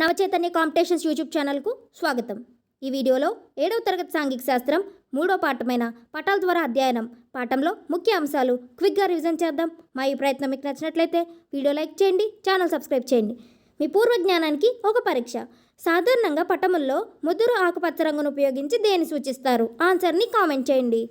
Navachaitanya competitions YouTube ఛానల్కు స్వాగతం. ఈ వీడియోలో ఏడవ తరగతి సాంఘిక శాస్త్రం మూడో పాఠమైన పటాల ద్వారా అధ్యయనం. పాఠంలో ముఖ్య అంశాలు క్విక్గా రివిజన్ చేద్దాం. మా ఈ ప్రయత్నం మీకు నచ్చినట్లయితే వీడియో లైక్ చేయండి ఛానల్ సబ్స్క్రైబ్ చేయండి. మీ పూర్వ జ్ఞానానికి ఒక పరీక్ష. సాధారణంగా పటముల్లో ముదురు ఆకుపచ్చ రంగును ఉపయోగించి దేని సూచిస్తారు? ఆన్సర్ని కామెంట్ చేయండి.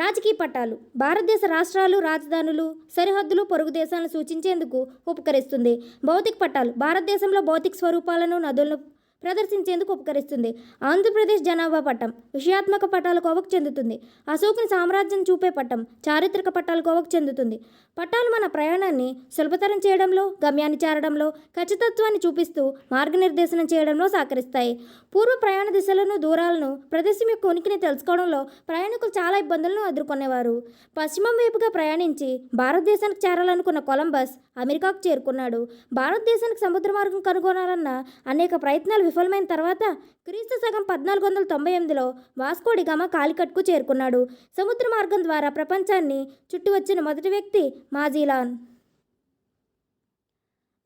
రాజకీయ పట్టాలు భారతదేశ రాష్ట్రాలు రాజధానులు సరిహద్దులు పొరుగు దేశాలను సూచించేందుకు ఉపకరిస్తుంది. భౌతిక పట్టాలు భారతదేశంలో భౌతిక స్వరూపాలను నదులను ప్రదర్శించేందుకు ఉపకరిస్తుంది. ఆంధ్రప్రదేశ్ జనాభా పట్టం విషయాత్మక పట్టాల కోవకు చెందుతుంది. అశోకుని సామ్రాజ్యం చూపే పట్టం చారిత్రక పట్టాల కోవకు చెందుతుంది. పట్టాలు మన ప్రయాణాన్ని సులభతరం చేయడంలో గమ్యాన్ని చేరడంలో ఖచ్చితత్వాన్ని చూపిస్తూ మార్గనిర్దేశనం చేయడంలో సహకరిస్తాయి. పూర్వ ప్రయాణ దిశలను దూరాలను ప్రదేశం యొక్క ఉనికిని తెలుసుకోవడంలో ప్రయాణికులు చాలా ఇబ్బందులను ఎదుర్కొనేవారు. పశ్చిమం వైపుగా ప్రయాణించి భారతదేశానికి చేరాలనుకున్న కొలంబస్ అమెరికాకు చేరుకున్నాడు. భారతదేశానికి సముద్ర మార్గం కనుగొనాలన్న అనేక ప్రయత్నాలు విఫలమైన తర్వాత క్రీస్తు సగం పద్నాలుగు వందల తొంభై ఎనిమిదిలో వాస్కోడిగామ కాలికట్కు చేరుకున్నాడు. సముద్ర మార్గం ద్వారా ప్రపంచాన్ని చుట్టి వచ్చిన మొదటి వ్యక్తి మాజీలాన్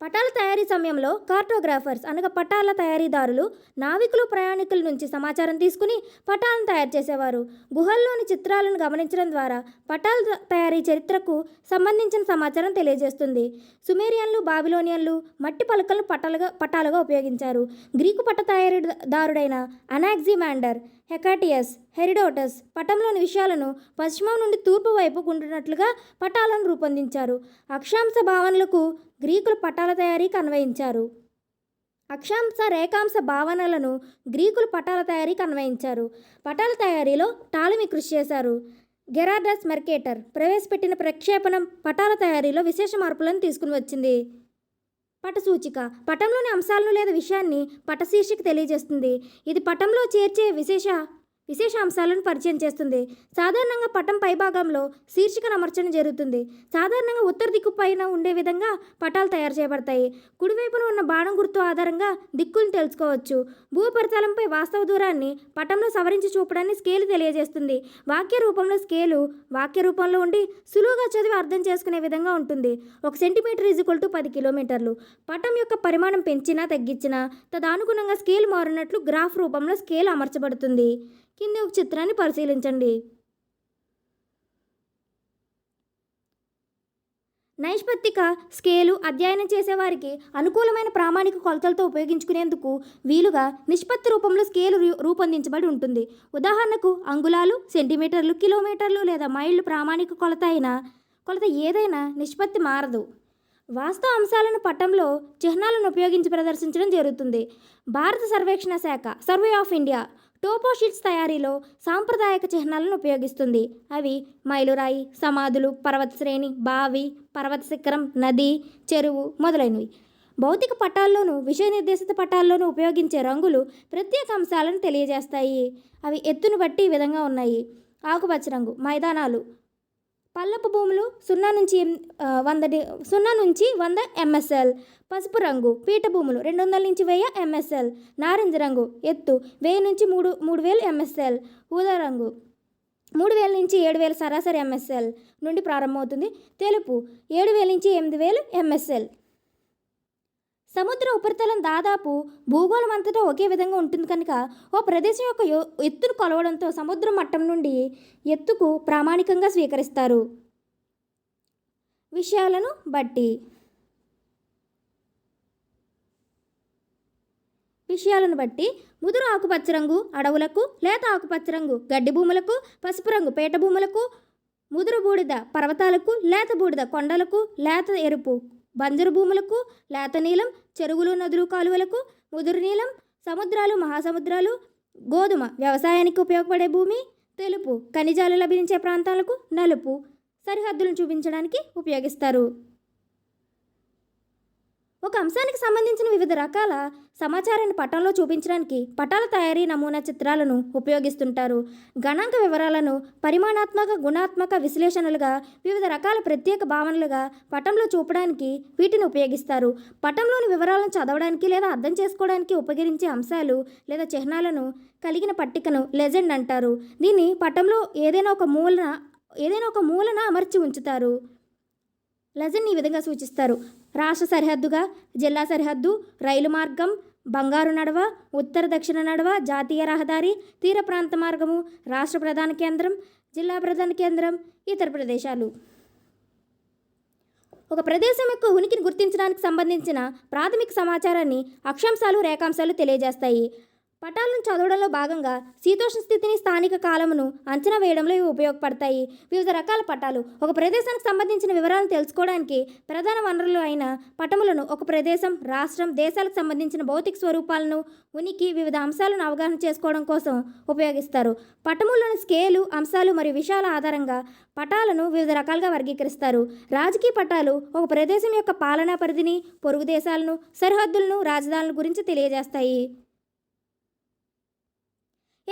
పటాల తయారీ సమయంలో కార్టోగ్రాఫర్స్ అనగా పటాల తయారీదారులు నావికులు ప్రయాణికుల నుంచి సమాచారం తీసుకుని పటాలను తయారు చేసేవారు. గుహల్లోని చిత్రాలను గమనించడం ద్వారా పటాల తయారీ చరిత్రకు సంబంధించిన సమాచారం తెలియజేస్తుంది. సుమేరియన్లు బాబిలోనియన్లు మట్టి పలకలను పటాలుగా పటాలుగా ఉపయోగించారు. గ్రీకు పట్ట తయారీదారుడైన అనాక్సిమాండర్ హెకాటియస్ హెరిడోటస్ పటంలోని విషయాలను పశ్చిమం నుండి తూర్పు వైపు ఉంటున్నట్లుగా పటాలను రూపొందించారు. అక్షాంశ భావనలకు గ్రీకులు పటాల తయారీకి అన్వయించారు. అక్షాంశ రేఖాంశ భావనలను గ్రీకులు పటాల తయారీకి అన్వయించారు. పటాల తయారీలో టాలమీ కృషి చేశారు. గెరాడస్ మెర్కేటర్ ప్రవేశపెట్టిన ప్రక్షేపణం పటాల తయారీలో విశేష మార్పులను తీసుకుని వచ్చింది. పట సూచిక పటంలోని అంశాలను లేదా విషయాన్ని పటశీర్షిక తెలియజేస్తుంది. ఇది పటంలో చేర్చే విశేష విశేష అంశాలను పరిచయం చేస్తుంది. సాధారణంగా పటం పైభాగంలో శీర్షికను అమర్చడం జరుగుతుంది. సాధారణంగా ఉత్తర దిక్కు పైన ఉండే విధంగా పటాలు తయారు చేయబడతాయి. కుడివైపున ఉన్న బాణం గుర్తు ఆధారంగా దిక్కులను తెలుసుకోవచ్చు. భూపరితలంపై వాస్తవ దూరాన్ని పటంలో సవరించి చూపడాన్ని స్కేలు తెలియజేస్తుంది. వాక్య రూపంలో స్కేలు వాక్య రూపంలో ఉండి సులువుగా చదివి అర్థం చేసుకునే విధంగా ఉంటుంది. ఒక సెంటీమీటర్ ఈజ్వల్ టు పది కిలోమీటర్లు. పటం యొక్క పరిమాణం పెంచినా తగ్గించినా తదనుగుణంగా స్కేల్ మారినట్లు గ్రాఫ్ రూపంలో స్కేల్ అమర్చబడుతుంది. కింది ఒక చిత్రాన్ని పరిశీలించండి. నైష్పత్తిక స్కేలు అధ్యయనం చేసేవారికి అనుకూలమైన ప్రామాణిక కొలతలతో ఉపయోగించుకునేందుకు వీలుగా నిష్పత్తి రూపంలో స్కేలు రూ- రూపొందించబడి ఉంటుంది. ఉదాహరణకు అంగుళాలు సెంటీమీటర్లు కిలోమీటర్లు లేదా మైళ్ళు ప్రామాణిక కొలత అయినా కొలత ఏదైనా నిష్పత్తి మారదు. వాస్తవ అంశాలను పటంలో చిహ్నాలను ఉపయోగించి ప్రదర్శించడం జరుగుతుంది. భారత సర్వేక్షణ శాఖ survey of India topo sheets తయారీలో సాంప్రదాయక చిహ్నాలను ఉపయోగిస్తుంది. అవి మైలురాయి సమాధులు పర్వత శ్రేణి బావి పర్వత శిఖరం నది చెరువు మొదలైనవి. భౌతిక పటాల్లోనూ విషయ నిర్దేశిత పటాల్లోనూ ఉపయోగించే రంగులు ప్రత్యేక అంశాలను తెలియజేస్తాయి. అవి ఎత్తును బట్టి ఈ విధంగా ఉన్నాయి. ఆకుపచ్చ రంగు మైదానాలు పల్లపు భూములు సున్నా నుంచి వంద డి సున్నా నుంచి వంద ఎంఎస్ఎల్. పసుపు రంగు పీఠభూములు రెండు వందల నుంచి వెయ్యి ఎంఎస్ఎల్. నారింజ రంగు ఎత్తు వెయ్యి నుంచి మూడు మూడు వేలు ఎంఎస్ఎల్. ఊదా రంగు మూడు వేల నుంచి ఏడు వేల సరాసరి ఎంఎస్ఎల్. నుండి ప్రారంభమవుతుంది. తెలుపు ఏడు వేల నుంచి ఎనిమిది వేలు ఎంఎస్ఎల్. సముద్ర ఉపరితలం దాదాపు భూగోళం అంతటా ఒకే విధంగా ఉంటుంది కనుక ఓ ప్రదేశం యొక్క ఎత్తును కొలవడంతో సముద్ర మట్టం నుండి ఎత్తుకు ప్రామాణికంగా స్వీకరిస్తారు. విషయాలను బట్టి విషయాలను బట్టి ముదురు ఆకుపచ్చ రంగు అడవులకు లేత ఆకుపచ్చ రంగు గడ్డి భూములకు పసుపు రంగు పేట భూములకు ముదురు బూడిద పర్వతాలకు లేత బూడిద కొండలకు లేత ఎరుపు బంజరు భూములకు లేత నీలం చెరువులు నదులు కాలువలకు ముదురు నీలం సముద్రాలు మహాసముద్రాలు గోధుమ వ్యవసాయానికి ఉపయోగపడే భూమి తెలుపు ఖనిజాలు లభించే ప్రాంతాలకు నలుపు సరిహద్దులను చూపించడానికి ఉపయోగిస్తారు. ఒక అంశానికి సంబంధించిన వివిధ రకాల సమాచారాన్ని పటంలో చూపించడానికి పటాల తయారీ నమూనా చిత్రాలను ఉపయోగిస్తుంటారు. గణాంక వివరాలను పరిమాణాత్మక గుణాత్మక విశ్లేషణలుగా వివిధ రకాల ప్రత్యేక భావనలుగా పటంలో చూపడానికి వీటిని ఉపయోగిస్తారు. పటంలోని వివరాలను చదవడానికి లేదా అర్థం చేసుకోవడానికి ఉపయోగించే అంశాలు లేదా చిహ్నాలను కలిగిన పట్టికను లెజెండ్ అంటారు. దీన్ని పటంలో ఏదైనా ఒక మూలన ఏదైనా ఒక మూలన అమర్చి ఉంచుతారు. లెజెండ్ ఈ విధంగా సూచిస్తారు. రాష్ట్ర సరిహద్దుగా జిల్లా సరిహద్దు రైలు మార్గం బంగారు నడవ ఉత్తర దక్షిణ నడవ జాతీయ రహదారి తీర ప్రాంత మార్గము రాష్ట్ర ప్రధాన కేంద్రం జిల్లా ప్రధాన కేంద్రం ఇతర ప్రదేశాలు. ఒక ప్రదేశం యొక్క ఉనికిని గుర్తించడానికి సంబంధించిన ప్రాథమిక సమాచారాన్ని అక్షాంశాలు రేఖాంశాలు తెలియజేస్తాయి. పటాలను చదవడంలో భాగంగా శీతోష్ణ స్థితిని స్థానిక కాలమును అంచనా వేయడంలో ఇవి ఉపయోగపడతాయి. వివిధ రకాల పటాలు ఒక ప్రదేశానికి సంబంధించిన వివరాలను తెలుసుకోవడానికి ప్రధాన వనరులు అయిన పటములను ఒక ప్రదేశం రాష్ట్రం దేశాలకు సంబంధించిన భౌతిక స్వరూపాలను ఉనికి వివిధ అంశాలను అవగాహన చేసుకోవడం కోసం ఉపయోగిస్తారు. పటములను స్కేలు అంశాలు మరియు విషయాల ఆధారంగా పటాలను వివిధ రకాలుగా వర్గీకరిస్తారు. రాజకీయ పటాలు ఒక ప్రదేశం యొక్క పాలనా పరిధిని పొరుగు దేశాలను సరిహద్దులను రాజధానుల గురించి తెలియజేస్తాయి.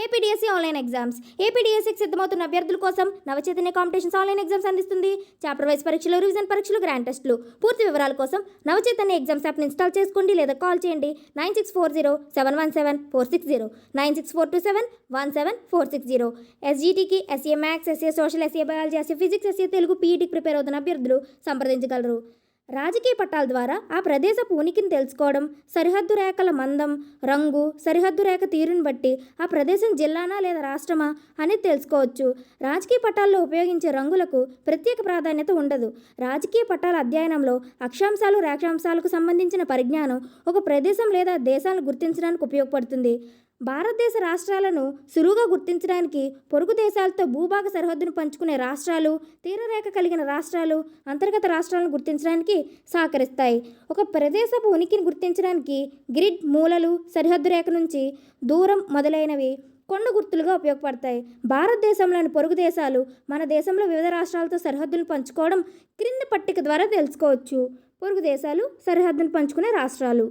ఏపీడీఎస్సీ ఆన్లైన్ ఎగ్జామ్స్ ఏపీడీఎస్సీకి సిద్ధమవుతున్న అభ్యర్థుల కోసం నవచైతన్య కాంపిటీషన్స్ ఆన్లైన్ ఎగ్జామ్స్ అందిస్తుంది. చాప్టర్ వైజ్ పరీక్షలు రివిజన్ పరీక్షలు గ్రాండ్ టెస్టులు పూర్తి వివరాల కోసం నవచైతన్య ఎగ్జామ్స్ యాప్ని ఇన్స్టాల్ చేసుకోండి లేదా కాల్ చేయండి. Nine six four zero seven one seven four six zero. Nine six four two seven one seven four six zero. ఎస్జీటీకి SA maths SA social SA biology SA physics SA Telugu పీఈటీకి prepare అవుతున్న అభ్యర్థులు సంప్రదించగలరు. రాజకీయ పట్టాల ద్వారా ఆ ప్రదేశపు ఉనికిని తెలుసుకోవడం సరిహద్దు రేఖల మందం రంగు సరిహద్దు రేఖ తీరుని బట్టి ఆ ప్రదేశం జిల్లానా లేదా రాష్ట్రమా అనేది తెలుసుకోవచ్చు. రాజకీయ పట్టాల్లో ఉపయోగించే రంగులకు ప్రత్యేక ప్రాధాన్యత ఉండదు. రాజకీయ పట్టాల అధ్యయనంలో అక్షాంశాలు రేఖాంశాలకు సంబంధించిన పరిజ్ఞానం ఒక ప్రదేశం లేదా దేశాలను గుర్తించడానికి ఉపయోగపడుతుంది. భారతదేశ రాష్ట్రాలను సులువుగా గుర్తించడానికి పొరుగు దేశాలతో భూభాగ సరిహద్దును పంచుకునే రాష్ట్రాలు తీరరేఖ కలిగిన రాష్ట్రాలు అంతర్గత రాష్ట్రాలను గుర్తించడానికి సహకరిస్తాయి. ఒక ప్రదేశపు ఉనికిని గుర్తించడానికి గ్రిడ్ మూలలు సరిహద్దు రేఖ నుంచి దూరం మొదలైనవి కొండ గుర్తులుగా ఉపయోగపడతాయి. భారతదేశంలోని పొరుగు దేశాలు మన దేశంలో వివిధ రాష్ట్రాలతో సరిహద్దులు పంచుకోవడం క్రింది పట్టిక ద్వారా తెలుసుకోవచ్చు. పొరుగు దేశాలు సరిహద్దును పంచుకునే రాష్ట్రాలు.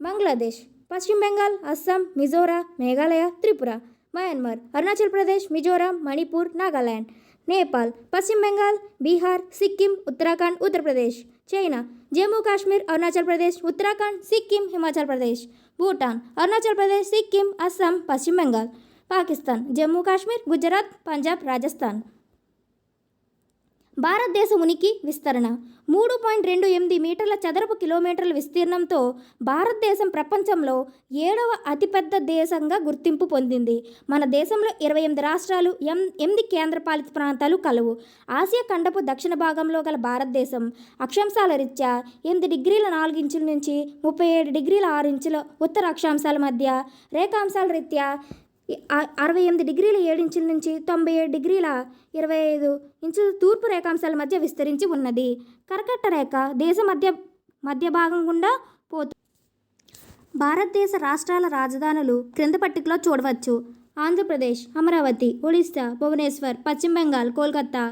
బంగ్లాదేశ్ పశ్చిమ బెంగాల్ అస్సాం మిజోరా మేఘాలయ త్రిపుర మయన్మార్ అరుణాచల్ ప్రదేశ్ మిజోరాం మణిపూర్ నాగాలాండ్ నేపాల్ పశ్చిమ బెంగాల్ బీహార్ సిక్కిం ఉత్తరాఖండ్ ఉత్తరప్రదేశ్ చైనా జమ్మూ కాశ్మీర్ అరుణాచల్ ప్రదేశ్ ఉత్తరాఖండ్ సిక్కిం హిమాచల్ ప్రదేశ్ భూటాన్ అరుణాచల్ ప్రదేశ్ సిక్కిం అస్సాం పశ్చిమ బెంగాల్ పాకిస్తాన్ జమ్మూ కాశ్మీర్ గుజరాత్ పంజాబ్ రాజస్థాన్ భారతదేశ ఉనికి విస్తరణ. మూడు పాయింట్ రెండు ఎనిమిది మీటర్ల చదరపు కిలోమీటర్ల విస్తీర్ణంతో భారతదేశం ప్రపంచంలో ఏడవ అతిపెద్ద దేశంగా గుర్తింపు పొందింది. మన దేశంలో ఇరవై ఎనిమిది రాష్ట్రాలు ఎం ఎనిమిది కేంద్రపాలిత ప్రాంతాలు కలవు. ఆసియా ఖండపు దక్షిణ భాగంలో గల భారతదేశం అక్షాంశాల రీత్యా ఎనిమిది డిగ్రీల నాలుగు ఇంచుల నుంచి ముప్పై ఏడు డిగ్రీల ఆరు ఇంచుల ఉత్తర అక్షాంశాల మధ్య రేఖాంశాల రీత్యా అరవై ఎనిమిది డిగ్రీల ఏడు ఇంచుల నుంచి తొంభై ఏడు డిగ్రీల ఇరవై ఐదు ఇంచుల తూర్పు రేఖాంశాల మధ్య విస్తరించి ఉన్నది. కరకట్ట రేఖ దేశ మధ్య మధ్య భాగం గుండా పోతు భారతదేశ రాష్ట్రాల రాజధానులు క్రింద పట్టికలో చూడవచ్చు. Andhra Pradesh Amaravati Odisha Bhubaneswar Paschim Bengal Kolkata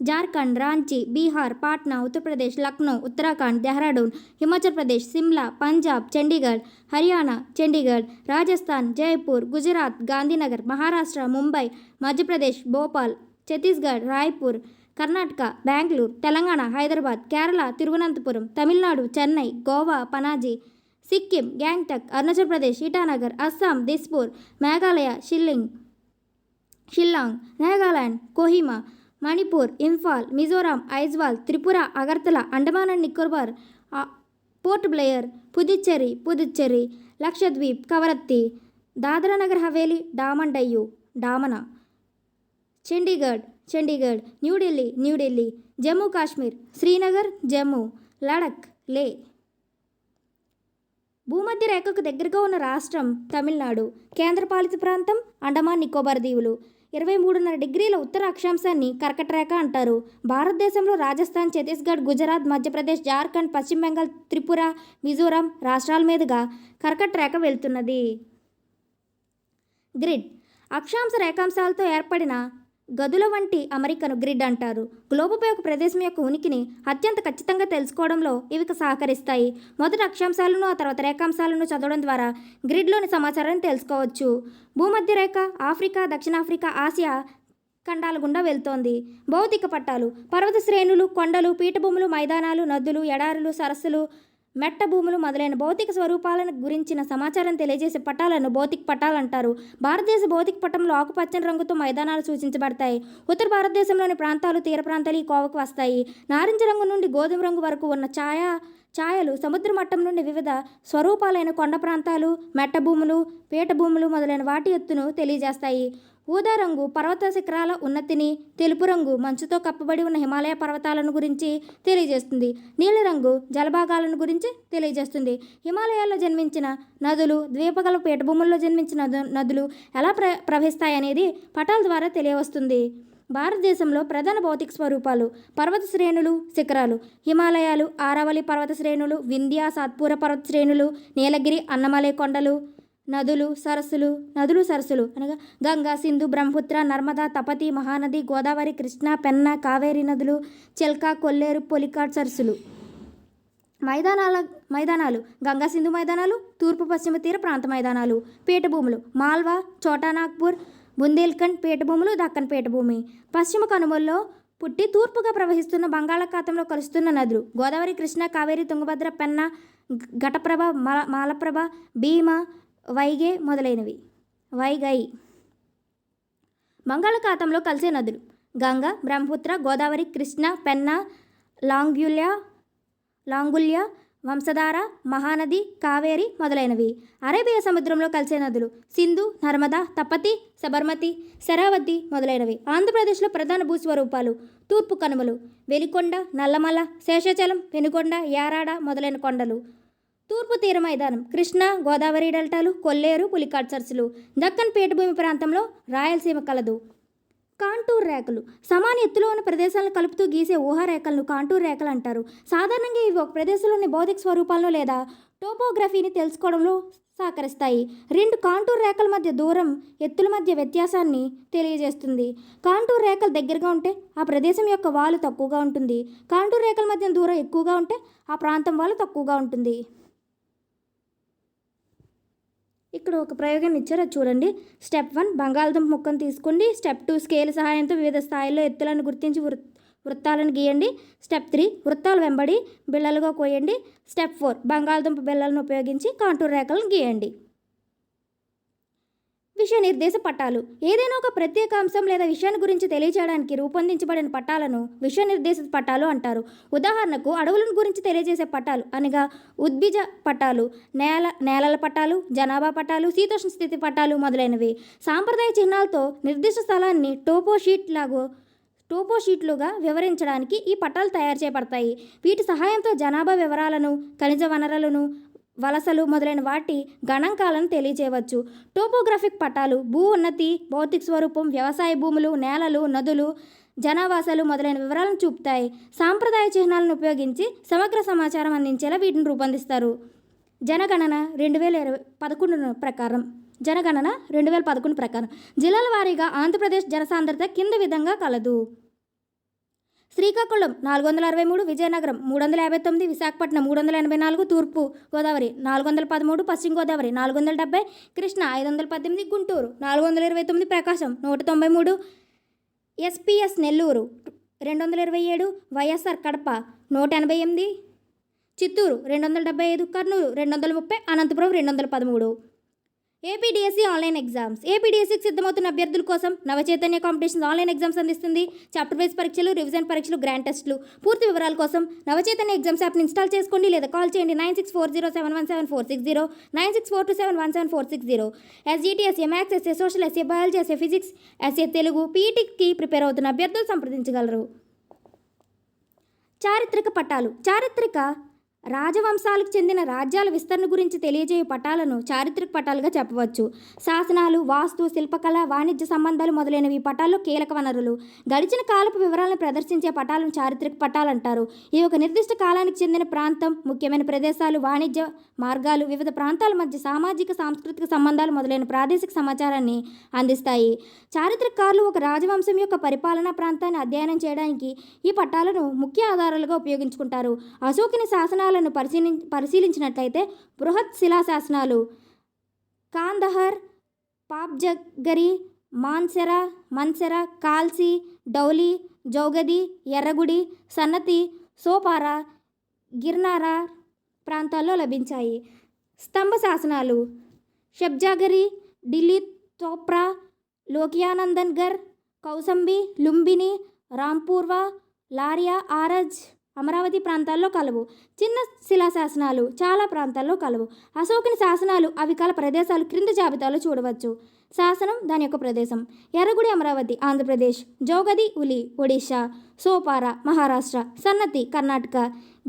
Jharkhand Ranchi Bihar Patna Uttar Pradesh Lucknow Uttarakhand Dehradun Himachal Pradesh Shimla Punjab Chandigarh Haryana Chandigarh Rajasthan Jaipur Gujarat Gandhinagar Maharashtra Mumbai Madhya Pradesh Bhopal Chhattisgarh Raipur Karnataka Bengaluru Telangana Hyderabad Kerala Thiruvananthapuram Tamil Nadu Chennai Goa Panaji Sikkim Gangtok Arunachal Pradesh Itanagar Assam Dispur Meghalaya shilling Shillong Nagaland Kohima Manipur Imphal Mizoram Aizawl Tripura Agartala Andaman and Nicobar Port Blair Puducherry Puducherry Lakshadweep Kavaratti Dadra Nagar Haveli Daman Diu Daman Chandigarh Chandigarh New Delhi New Delhi Jammu Kashmir Srinagar Jammu Ladakh Leh. భూమధ్య రేఖకు దగ్గరగా ఉన్న రాష్ట్రం తమిళనాడు కేంద్రపాలిత ప్రాంతం అండమాన్ నికోబార్ దీవులు. ఇరవై మూడున్నర డిగ్రీల ఉత్తర అక్షాంశాన్ని కర్కటరేఖ అంటారు. భారతదేశంలో రాజస్థాన్ ఛత్తీస్గఢ్ గుజరాత్ మధ్యప్రదేశ్ జార్ఖండ్ పశ్చిమ బెంగాల్ త్రిపుర మిజోరాం రాష్ట్రాల మీదుగా కర్కటరేఖ వెళ్తున్నది. గ్రిడ్. అక్షాంశ రేఖాంశాలతో ఏర్పడిన గదుల వంటి అమరికను గ్రిడ్ అంటారు. గ్లోబుపై ఒక ప్రదేశం యొక్క ఉనికిని అత్యంత ఖచ్చితంగా తెలుసుకోవడంలో ఇవి సహకరిస్తాయి. మొదట అక్షాంశాలను ఆ తర్వాత రేఖాంశాలను చదవడం ద్వారా గ్రిడ్లోని సమాచారాన్ని తెలుసుకోవచ్చు. భూమధ్య రేఖ ఆఫ్రికా దక్షిణాఫ్రికా ఆసియా ఖండాల గుండా వెళ్తోంది. భౌతిక పట్టాలు పర్వత శ్రేణులు కొండలు పీఠభూములు మైదానాలు నదులు ఎడారులు సరస్సులు మెట్ట భూములు మొదలైన భౌతిక స్వరూపాలను గురించిన సమాచారం తెలియజేసే పటాలను భౌతిక పటాలు అంటారు. భారతదేశ భౌతిక పటంలో ఆకుపచ్చని రంగుతో మైదానాలు సూచించబడతాయి. ఉత్తర భారతదేశంలోని ప్రాంతాలు తీర ప్రాంతాలు ఈ కోవకు వస్తాయి. నారింజ రంగు నుండి గోధుమ రంగు వరకు ఉన్న ఛాయ ఛాయలు సముద్ర మట్టం నుండి వివిధ స్వరూపాలైన కొండ ప్రాంతాలు మెట్ట భూములు పీఠభూములు మొదలైన వాటి ఎత్తును తెలియజేస్తాయి. ఊదా రంగు పర్వత శిఖరాల ఉన్నతిని తెలుపు రంగు మంచుతో కప్పబడి ఉన్న హిమాలయ పర్వతాలను గురించి తెలియజేస్తుంది. నీలిరంగు జలభాగాలను గురించి తెలియజేస్తుంది. హిమాలయాల్లో జన్మించిన నదులు ద్వీపగల పీఠభూముల్లో జన్మించిన నదులు ఎలా ప్ర ప్రవహిస్తాయనేది పటాల ద్వారా తెలియవస్తుంది. భారతదేశంలో ప్రధాన భౌతిక స్వరూపాలు పర్వత శ్రేణులు శిఖరాలు. హిమాలయాలు ఆరావళి పర్వత శ్రేణులు వింధ్య సాత్పూర పర్వత శ్రేణులు నీలగిరి అన్నమలై కొండలు నదులు సరస్సులు నదులు సరస్సులు అనగా గంగా సింధు బ్రహ్మపుత్ర నర్మదా తపతి మహానది గోదావరి కృష్ణ పెన్న కావేరి నదులు చిల్కా కొల్లేరు పొలికాట్ సరస్సులు. మైదానాల మైదానాలు. గంగా సింధు మైదానాలు తూర్పు పశ్చిమ తీర ప్రాంత మైదానాలు. పీఠభూములు. మాల్వా చోటానాగ్పూర్ బుందేల్ఖండ్ పీఠభూములు దక్కన్ పీఠభూమి. పశ్చిమ కనుమల్లో పుట్టి తూర్పుగా ప్రవహిస్తున్న బంగాళాఖాతంలో కలుస్తున్న నదులు. గోదావరి కృష్ణ కావేరి తుంగభద్ర పెన్న ఘటప్రభ మాల మాలప్రభ భీమ వైగే మొదలైనవి. వైగై. బంగాళాఖాతంలో కలిసే నదులు. గంగ బ్రహ్మపుత్ర గోదావరి కృష్ణ పెన్న లాంగ్యుల్య లాంగుల్య వంశధార మహానది కావేరి మొదలైనవి. అరేబియా సముద్రంలో కలిసే నదులు సింధు నర్మదా తపతి సబర్మతి శరావతి మొదలైనవి. ఆంధ్రప్రదేశ్లో ప్రధాన భూస్వరూపాలు తూర్పు కనుమలు వెలికొండ నల్లమల శేషాచలం వెనుకొండ యారాడ మొదలైన కొండలు. తూర్పు తీర మైదానం కృష్ణ గోదావరి డెల్టాలు కొల్లేరు పులికాట్ సరస్సులు దక్కన్ పీఠభూమి ప్రాంతంలో రాయలసీమ కలదు. కాంటూర్ రేఖలు. సమాన ఎత్తులో ఉన్న ప్రదేశాలను కలుపుతూ గీసే ఊహారేఖలను కాంటూర్ రేఖలు అంటారు. సాధారణంగా ఇవి ఒక ప్రదేశంలోని భౌతిక స్వరూపాలను లేదా టోపోగ్రఫీని తెలుసుకోవడంలో సహకరిస్తాయి. రెండు కాంటూర్ రేఖల మధ్య దూరం ఎత్తుల మధ్య వ్యత్యాసాన్ని తెలియజేస్తుంది. కాంటూర్ రేఖలు దగ్గరగా ఉంటే ఆ ప్రదేశం యొక్క వాలు తక్కువగా ఉంటుంది. కాంటూర్ రేఖల మధ్య దూరం ఎక్కువగా ఉంటే ఆ ప్రాంతం వాలు తక్కువగా ఉంటుంది. ఇక్కడ ఒక ప్రయోగం ఇచ్చారు. అది చూడండి. స్టెప్ వన్ బంగాళదుంప ముక్కను తీసుకోండి. స్టెప్ టూ స్కేల్ సహాయంతో వివిధ స్థాయిల్లో ఎత్తులను గుర్తించి వృ వృత్తాలను గీయండి. స్టెప్ త్రీ వృత్తాలు వెంబడి బిళ్ళలుగా కోయండి. స్టెప్ ఫోర్ బంగాళదుంప బిళ్ళలను ఉపయోగించి కాంటూర్ రేఖలను గీయండి. విషయ నిర్దేశ పట్టాలు. ఏదైనా ఒక ప్రత్యేక అంశం లేదా విషయాన్ని గురించి తెలియజేయడానికి రూపొందించబడిన పట్టాలను విషయ నిర్దేశ పట్టాలు అంటారు. ఉదాహరణకు అడవులను గురించి తెలియజేసే పట్టాలు అనగా ఉద్భిజ పట్టాలు నేల నేలల పట్టాలు జనాభా పట్టాలు శీతోష్ణ స్థితి పట్టాలు మొదలైనవి. సాంప్రదాయ చిహ్నాలతో నిర్దిష్ట స్థలాన్ని టోపో షీట్ లాగో టోపో షీట్లుగా వివరించడానికి ఈ పట్టాలు తయారు చేయబడతాయి. వీటి సహాయంతో జనాభా వివరాలను ఖనిజ వనరులను వలసలు మొదలైన వాటి గణాంకాలను తెలియజేయవచ్చు. టోపోగ్రఫిక్ పటాలు భూ ఉన్నతి భౌతిక స్వరూపం వ్యవసాయ భూములు నేలలు నదులు జనావాసాలు మొదలైన వివరాలను చూపుతాయి. సాంప్రదాయ చిహ్నాలను ఉపయోగించి సమగ్ర సమాచారం అందించేలా వీటిని రూపొందిస్తారు. జనగణన రెండు వేల ఇరవై పదకొండు ప్రకారం. జనగణన రెండు వేల పదకొండు ప్రకారం. జిల్లాల వారీగా ఆంధ్రప్రదేశ్ జనసాంద్రత కింది విధంగా కలదు. శ్రీకాకుళం నాలుగు వందల అరవై మూడు విజయనగరం మూడు వందల యాభై తొమ్మిది విశాఖపట్నం మూడు వందల ఎనభై నాలుగు తూర్పు గోదావరి నాలుగు వందల పదమూడు పశ్చిమ గోదావరి నాలుగు వందల డెబ్బై కృష్ణ ఐదు వందల పద్దెనిమిది గుంటూరు నాలుగు వందల ఇరవై తొమ్మిది ప్రకాశం నూట తొంభై మూడు ఎస్పీఎస్ నెల్లూరు రెండు వందల ఇరవై ఏడు వైఎస్ఆర్ కడప నూట ఎనభై ఎనిమిది చిత్తూరు రెండు వందల డెబ్బై ఐదు కర్నూలు రెండు వందల ముప్పై అనంతపురం రెండు వందల పదమూడు. APDSC online exams. ఏపీడీఎస్సీకి సిద్ధమవుతున్న అభ్యర్థుల కోసం నవచైతన్య కాంపిటీషన్స్ ఆన్లైన్ ఎగ్జామ్స్ అందిస్తుంది. చాప్టర్ వైజ్ పరీక్షలు రివిజన్ పరీక్షలు గ్రాండ్ టెస్టులు. పూర్తి వివరాల కోసం నవచైతన్య ఎగ్జామ్స్ యాప్ని ఇన్స్టాల్ చేసుకోండి లేదా కాల్ చేయండి nine six four zero seven one seven four six zero nine six four two seven one seven four six zero. SGT SA maths SA social SA biology SA physics SA Telugu పీఈటీకి prepare అవుతున్న అభ్యర్థులు సంప్రదించగలరు. చారిత్రక పట్టాలు. చారిత్రక రాజవంశాలకు చెందిన రాజ్యాల విస్తరణ గురించి తెలియజేయు పటాలను చారిత్రక పటాలుగా చెప్పవచ్చు. శాసనాలు వాస్తు శిల్పకళ వాణిజ్య సంబంధాలు మొదలైనవి ఈ పటాల్లో కీలక వనరులు. గడిచిన కాలపు వివరాలను ప్రదర్శించే పటాలను చారిత్రక పటాలు అంటారు. ఈ ఒక నిర్దిష్ట కాలానికి చెందిన ప్రాంతం ముఖ్యమైన ప్రదేశాలు వాణిజ్య మార్గాలు వివిధ ప్రాంతాల మధ్య సామాజిక సాంస్కృతిక సంబంధాలు మొదలైన ప్రాదేశిక సమాచారాన్ని అందిస్తాయి. చారిత్రకారులు ఒక రాజవంశం యొక్క పరిపాలనా ప్రాంతాన్ని అధ్యయనం చేయడానికి ఈ పట్టాలను ముఖ్య ఆధారాలుగా ఉపయోగించుకుంటారు. అశోకుని శాసనాలను పరిశీలి పరిశీలించినట్లయితే బృహత్ శిలా శాసనాలు కాందహర్ పాప్జగరి మాన్సెర మన్సెర కాల్సి డౌలి జౌగది ఎర్రగుడి సన్నతి సోపారా గిర్నార ప్రాంతాల్లో లభించాయి. స్తంభ శాసనాలు షబ్జాగరి ఢిల్లీ తోప్రా లోకియానందన్గర్ కౌసంబి లుంబిని రాంపూర్వ లారియా ఆరజ్ అమరావతి ప్రాంతాల్లో కలవు. చిన్న శిలా శాసనాలు చాలా ప్రాంతాల్లో కలవు. అశోకుని శాసనాలు అవి కల ప్రదేశాలు క్రింది జాబితాలో చూడవచ్చు. శాసనం దాని యొక్క ప్రదేశం. ఎర్రగుడి అమరావతి ఆంధ్రప్రదేశ్. జోగది ఉలి ఒడిశా. సోపార మహారాష్ట్ర. సన్నతి కర్ణాటక.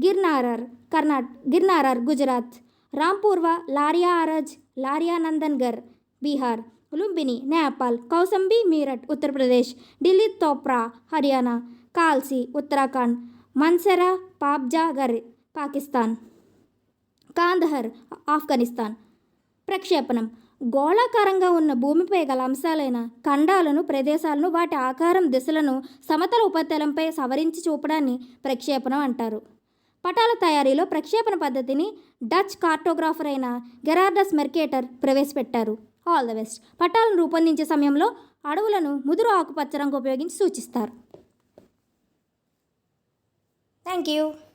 గిర్నారర్ కర్ణాట్ గిర్నారర్ గుజరాత్. రాంపూర్వ లారియా ఆరజ్ లారియా నందన్గర్ బీహార్. లుంబిని నేపాల్. కౌసంబి మీరట్ ఉత్తరప్రదేశ్. ఢిల్లీ తోప్రా హర్యానా. కాల్సి ఉత్తరాఖండ్. మన్సెరా పాబ్జాగర్ పాకిస్తాన్. కాందహర్ ఆఫ్ఘనిస్తాన్. ప్రక్షేపణం. గోళాకారంగా ఉన్న భూమిపై గల అంశాలైన ఖండాలను ప్రదేశాలను వాటి ఆకారం దిశలను సమతల ఉపరితలంపై సవరించి చూపడాన్ని ప్రక్షేపణం అంటారు. పటాల తయారీలో ప్రక్షేపణ పద్ధతిని డచ్ కార్టోగ్రాఫర్ అయిన గెరార్డస్ మెర్కేటర్ ప్రవేశపెట్టారు. All the best. పటాలను రూపొందించే సమయంలో అడవులను ముదురు ఆకుపచ్చ రంగు ఉపయోగించి సూచిస్తారు. താങ്ക്